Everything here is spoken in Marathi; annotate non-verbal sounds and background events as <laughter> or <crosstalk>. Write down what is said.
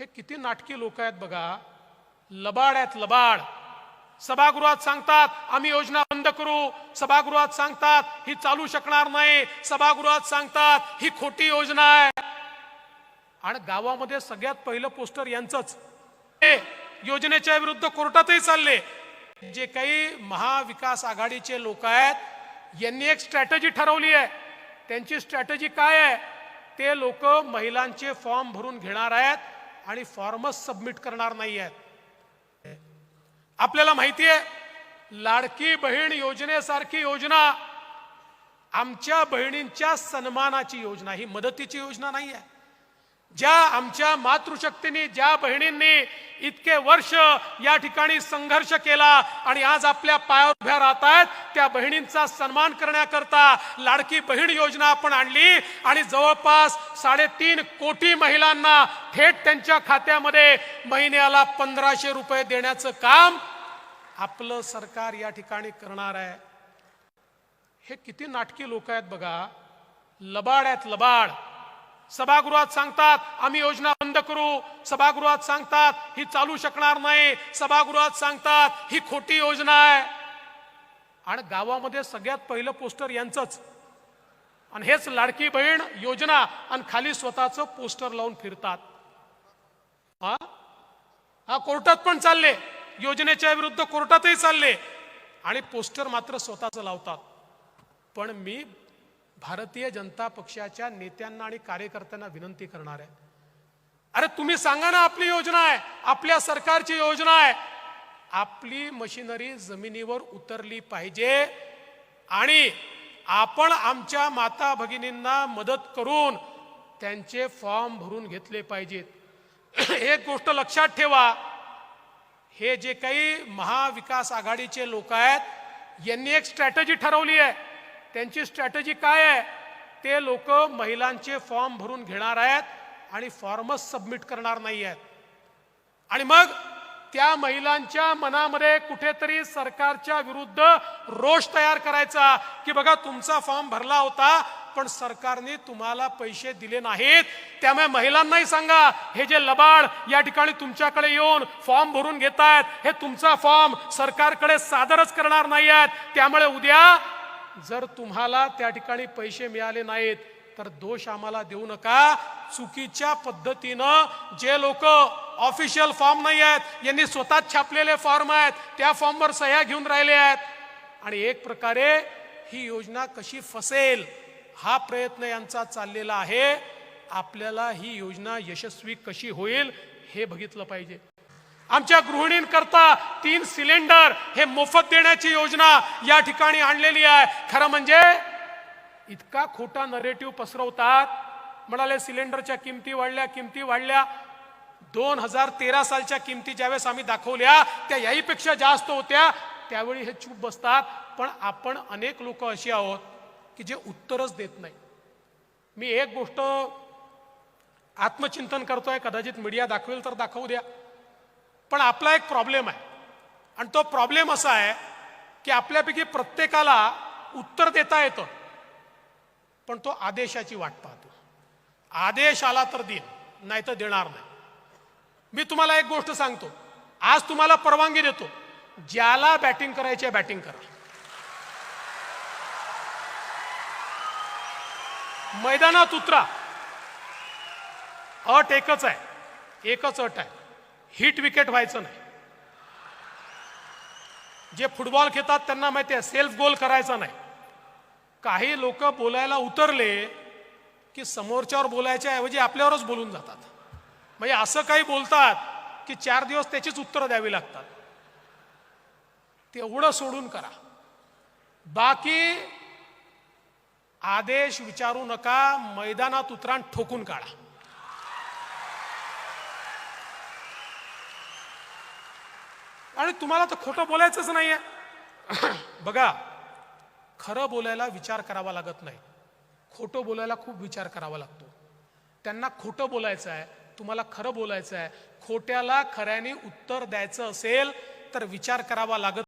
हे किती नाटकी लोक आहेत बघा. लबाड आहेत लबाड. सभागृहात सांगतात आम्ही योजना बंद करू. सभागृहात सांगतात ही चालू शकणार नाही. सभागृहात सांगतात ही खोटी योजना आहे. आणि गावामध्ये सगळ्यात पहिलं पोस्टर यांचंच. हे योजनेच्या विरुद्ध कोर्टातही चालले. जे काही महाविकास आघाडीचे लोक आहेत यांनी एक स्ट्रॅटजी ठरवली आहे. त्यांची स्ट्रॅटजी काय आहे? ते लोक महिलांचे फॉर्म भरून घेणार आहेत. आणि फॉर्मच सबमिट करणार नाही आहेत आपल्याला माहिती आहे लाडकी बहीण योजनेसारखी योजना आमच्या बहिणींच्या सन्मानाची योजना ही मदतीची योजना नाही आहे ज्या आमच्या मातृशक्तीने ज्या बहिणींनी इतके वर्ष या ठिकाणी संघर्ष केला आणि आज आपल्या पायावर उभ्या राहत आहेत. त्या बहिणींचा सन्मान करण्याकरता लाडकी बहीण योजना आपण आणली आणि जवळपास साडेतीन कोटी महिलांना थेट त्यांच्या खात्यामध्ये महिन्याला पंधराशे रुपये देण्याचं काम आपलं सरकार या ठिकाणी करणार आहे. हे किती नाटकी लोक आहेत बघा. लबाड आहेत लबाड. सभागृहात सांगतात आम्ही योजना बंद करू. सभागृहात सांगतात ही चालू शकणार नाही. सभागृहात सांगतात ही खोटी योजना आहे. आणि गावामध्ये सगळ्यात पहिलं पोस्टर यांचंच. आणि हेच लाडकी बहीण योजना आणि खाली स्वतःचं पोस्टर लावून फिरतात. हा? हा कोर्टात पण चालले. योजनेच्या विरुद्ध कोर्टातही चालले. आणि पोस्टर मात्र स्वतःच लावतात. पण मी भारतीय जनता पक्षाच्या नेत्यांना आणि कार्यकर्त्यांना विनंती करणार आहे. अरे तुम्ही सांगा ना आपली योजना आहे आपल्या सरकारची योजना आहे. आपली मशिनरी जमिनीवर उतरली पाहिजे आणि आपण आमच्या माता भगिनींना मदत करून त्यांचे फॉर्म भरून घेतले पाहिजेत. <clears throat> एक गोष्ट लक्षात ठेवा हे जे काही महाविकास आघाडीचे लोक आहेत यांनी एक स्ट्रॅटजी ठरवली आहे. त्यांची स्ट्रॅटजी काय आहे? ते लोक महिलांचे फॉर्म भरून घेणार आहेत आणि फॉर्मच सबमिट करणार नाही आहेत. आणि मग त्या महिलांच्या मनामध्ये कुठेतरी सरकारच्या विरुद्ध रोष तयार करायचा की बघा तुमचा फॉर्म भरला होता पण सरकारने तुम्हाला पैसे दिले नाहीत. त्यामुळे महिलांनाही सांगा हे जे लबाड या ठिकाणी तुमच्याकडे येऊन फॉर्म भरून घेत आहेत हे तुमचा फॉर्म सरकारकडे सादरच करणार नाही आहेत. त्यामुळे उद्या जर तुम्हाला त्या ठिकाणी पैसे मिळाले नाहीत तर दोष आम्हाला देऊ नका. चुकीच्या पद्धतीनं जे लोक ऑफिशियल फॉर्म नाही आहेत यांनी स्वतःच छापलेले फॉर्म आहेत त्या फॉर्मवर सह्या घेऊन राहिले आहेत. आणि एक प्रकारे ही योजना कशी फसेल हा प्रयत्न यांचा चाललेला आहे. आपल्याला ही योजना यशस्वी कशी होईल हे बघितलं पाहिजे. आमच्या गृहिणींकरता तीन सिलेंडर हे मोफत देण्याची योजना या ठिकाणी आणलेली आहे. खरं म्हणजे इतका खोटा नरेटिव्ह पसरवतात. म्हणाले सिलेंडरच्या किमती वाढल्या किमती वाढल्या. दोन हजार तेरा सालच्या किमती ज्यावेळेस आम्ही दाखवल्या त्या याहीपेक्षा जास्त होत्या. त्यावेळी हे चूप बसतात. पण आपण अनेक लोक अशी आहोत की जे उत्तरच देत नाही. मी एक गोष्ट आत्मचिंतन करतोय कदाचित मीडिया दाखवेल तर दाखवू द्या. पण आपला एक प्रॉब्लेम आहे. आणि तो प्रॉब्लेम असा आहे की आपल्यापैकी प्रत्येकाला उत्तर देता येतं. पण तो आदेशाची वाट पाहतो. आदेश आला तर देईन नाही तर देणार नाही. मी तुम्हाला एक गोष्ट सांगतो. आज तुम्हाला परवानगी देतो. ज्याला बॅटिंग करायची आहे बॅटिंग करा. मैदानात उतरा. अट एकच आहे. एकच अट आहे. हिट विकेट व्हायचं नाही. जे फुटबॉल खेळतात त्यांना माहिती आहे सेल्फ गोल करायचा नाही. काही लोक बोलायला उतरले की समोरच्यावर बोलायच्या ऐवजी आपल्यावरच बोलून जातात. म्हणजे असं काही बोलतात की चार दिवस त्याचीच उत्तरं द्यावी लागतात. तेवढं सोडून करा. बाकी आदेश विचारू नका मैदानात उतरान ठोकून काढा. आणि तुम्हाला तर खोटं बोलायचंच नाहीये. <clears throat> बघा खरं बोलायला विचार करावा लागत नाही. खोटं बोलायला खूप विचार करावा लागतो. त्यांना खोटं बोलायचं आहे तुम्हाला खरं बोलायचं आहे खोट्याला खऱ्याने उत्तर द्यायचं असेल तर विचार करावा लागत